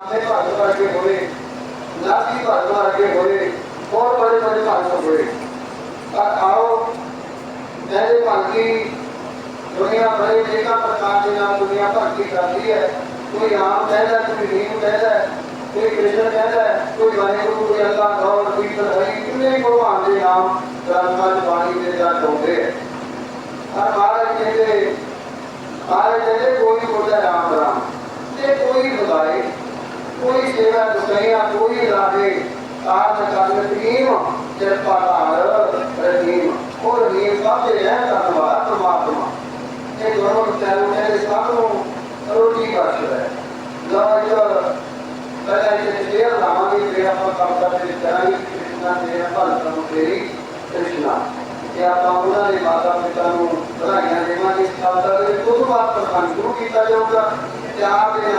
ਆਪਣੇ ਭਾਗ ਵਰਗੇ ਹੋਏ ਨਾਸੀ ਭਾਗ ਵਰਗੇ ਹੋਏ, ਹੋਰ ਬੜੇ ਬੜੇ ਭਾਗ ਹੋਏ। ਪਰ ਆਓ ਜਿਹੜੇ ਭਾਗੀ ਦੁਨੀਆ ਭਰੇ ਜੇਕਾ ਪ੍ਰਕਾਰ ਦੇ ਨਾਲ ਦੁਨੀਆ ਭਗਤੀ ਕਰਦੀ ਹੈ, ਕੋਈ ਰਾਮ ਕਹਿੰਦਾ, ਕੋਈ ਨੀਮ ਕਹਿੰਦਾ, ਕੋਈ ਕ੍ਰਿਸ਼ਨ ਕਹਿੰਦਾ, ਕੋਈ ਵਾਹਿਗੁਰੂ ਕੋਈ ਅੱਲਾਹ ਗੌਰ ਕੀਰਤਨ ਹਰੀ ਕਿੰਨੇ ਭਗਵਾਨ ਦੇ ਨਾਮ ਗ੍ਰੰਥਾਂ ਚ ਬਾਣੀ ਦੇ ਨਾਲ ਗਾਉਂਦੇ ਹੈ। ਹਰ ਮਹਾਰਾਜ ਕਹਿੰਦੇ ਮਹਾਰਾਜ ਕਹਿੰਦੇ, ਕੋਈ ਬੋਲੇ ਰਾਮ ਰਾਮ, ਤੇ ਕੋਈ ਬੁਲਾਏ کوئی جگہ تو کہیں آپ کوئی راہے آج کل کریم کرپا کر رحیم اور رحیم سب سے ہے دھنواد پرماتما یہ دونوں چینل میں سب روٹی بخش ہے۔ لاج پہلے یہ شیئر لاؤں گی پھر آپ کم کرتے چاہیے کرشنا دے بھل کروں تیری کرشنا، کہ آپ انہوں نے ماتا پتا بدھائیاں دیوانی سب تک دھنواد پرسنگ شروع کیا جاؤں گا۔ چار دن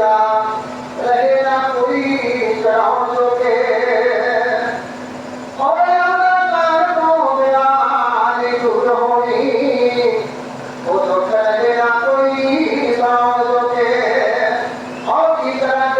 दूसरा रहे ना कोई कराओ जो के और अगर को मेरा दूर होनी वो तो करे ना कोई कराओ जो के और की तरह